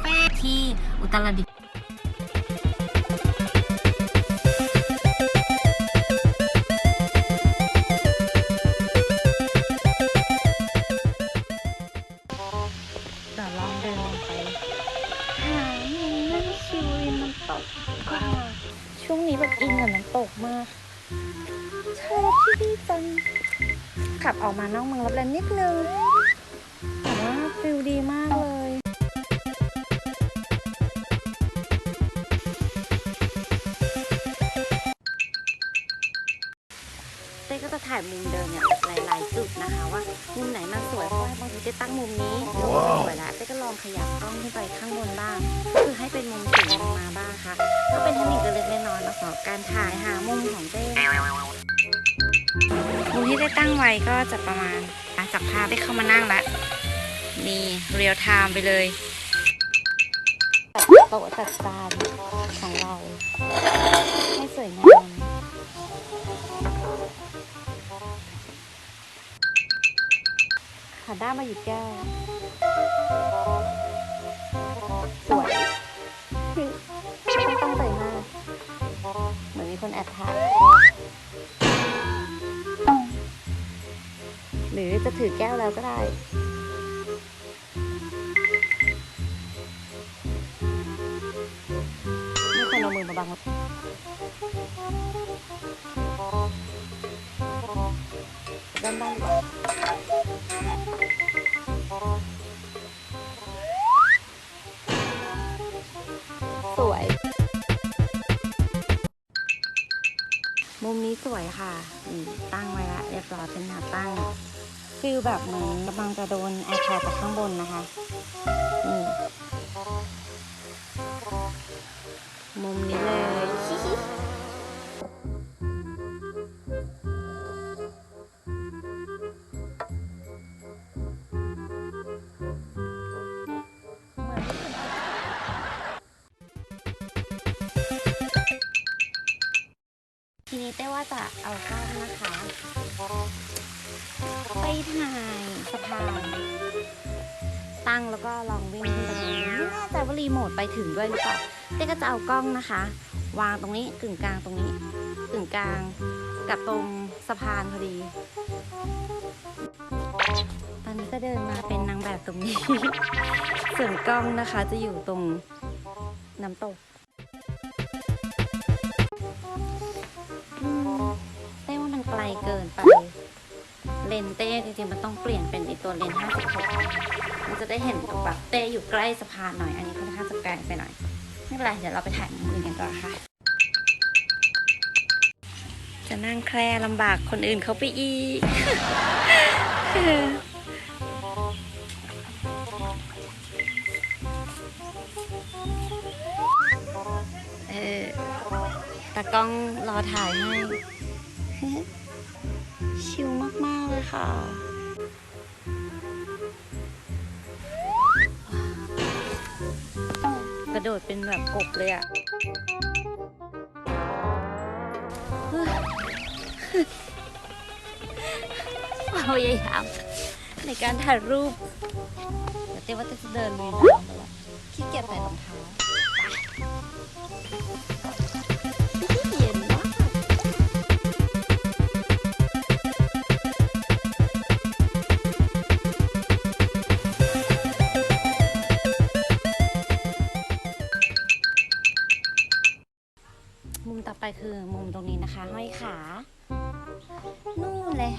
เฟ่ที่อุตรดิตถ์เดี๋ยวลองเดินลงไปหามุมนั่งชิวริมน้ำตกก็ช่วงนี้แบบอินกับน้ำตกมากชอบที่นี่จังขับออกมานอกเมืองรับแลนิดนึง ต้ก็จะถ่ายมุมเดิมเนี่ยหลายๆจุดนะคะว่ามุมไหนมันสวยเพราะว่าบางทีเต้ตั้งมุมนี้แล้วมันสวยแล้วเต้ก็ลองขยับกล้องขึ้นไปข้างบนบ้างก็คือให้เป็นมุมสูงลงมาบ้างค่ะ ก็เป็นเทคนิคเล็กๆน้อยๆนะสำหรับการถ่ายหามุมของเต้มุมที่เต้ตั้งไว้ก็จะประมาณอะจากภาพได้เข้ามานั่งละนี่เรียลไทม์ไปเลยจัดโต๊ะจัดจานของเราให้สวยงาม ขาด้ามาหยิบแก้ว สวยไม่ต้องตั้งใจมาก เหมือนมีคนแอบถ่าย หรือจะถือแก้วแล้วก็ได้ไม่ควรเอามือมาบังด้านบ้างดีกว่า สวย มุมนี้สวยค่ะตั้งไว้ละเรียบร้อยเป็นแนวตั้งฟิลแบบเหมือนกำลังจะโดนแอร์แคร์จากข้างบนนะคะนี่มุมนี้เลย นะคะ ไปถ่ายสะพานตั้งแล้วก็ลองวิ่งขึ้นไปดูไม่แน่ใจว่ารีโมทไปถึงด้วยหรือเปล่าเต้ก็จะเอากล้องนะคะ วางตรงนี้กึ่งกลางตรงนี้กึ่งกลางกับตรงสะพานพอดี ตอนนี้ก็เดินมาเป็นนางแบบตรงนี้ ส่วนกล้องนะคะจะอยู่ตรงน้ำตก ไกลเกินไปเลนเต้จริงๆมันต้องเปลี่ยนเป็นไอตัวเลนส์56มันจะได้เห็นแบบเต้อยู่ใกล้สะพานหน่อย อันนี้ค่อนข้างจะไกลไปหน่อย ไม่เป็นไรเดี๋ยวเราไปถ่ายมุมอื่นกันก่อนค่ะ จะนั่งแคร่ลำบากคนอื่นเขาไปอีกเออตากล้องรอถ่ายให้ ชิลมาก ๆ เลยค่ะ กระโดดเป็นแบบกบเลยอะพยายามในการถ่ายรูปเดี๋ยวเต้ว่าจะเดินลุยน้ำไปละขี้เกียจใส่รองเท้า ไปคือมุมตรงนี้นะคะ ห้อยขา นู่นเลย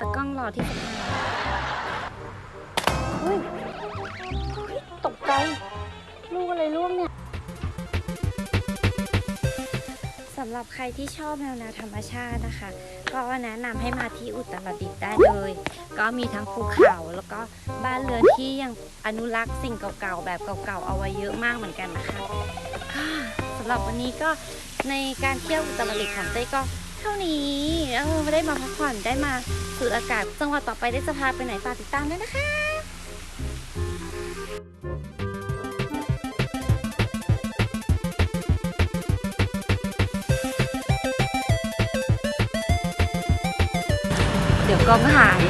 ตะกล้องรอที่สะพานอุ้ยตกใจ ลูกอะไรร่วงเนี่ยสำหรับใครที่ชอบแนวแนวธรรมชาตินะคะ ก็แนะนำให้มาที่อุตรดิตถ์ได้เลย ก็มีทั้งภูเขาแล้วก็บ้านเรือนที่ยังอนุรักษ์สิ่งเก่าๆแบบเก่าๆเอาไว้เยอะมากเหมือนกันนะคะก็ำหรับวันนี้ก็ในการเที่ยวอุตรดิตถ์ของเต้ก็เท่านี้เออได้มาพักผ่อนได้มาสูดอากาศ จังหวัดต่อไปได้จะพาไปไหนฝากติดตามด้วยนะคะเดี๋ยวกองหาย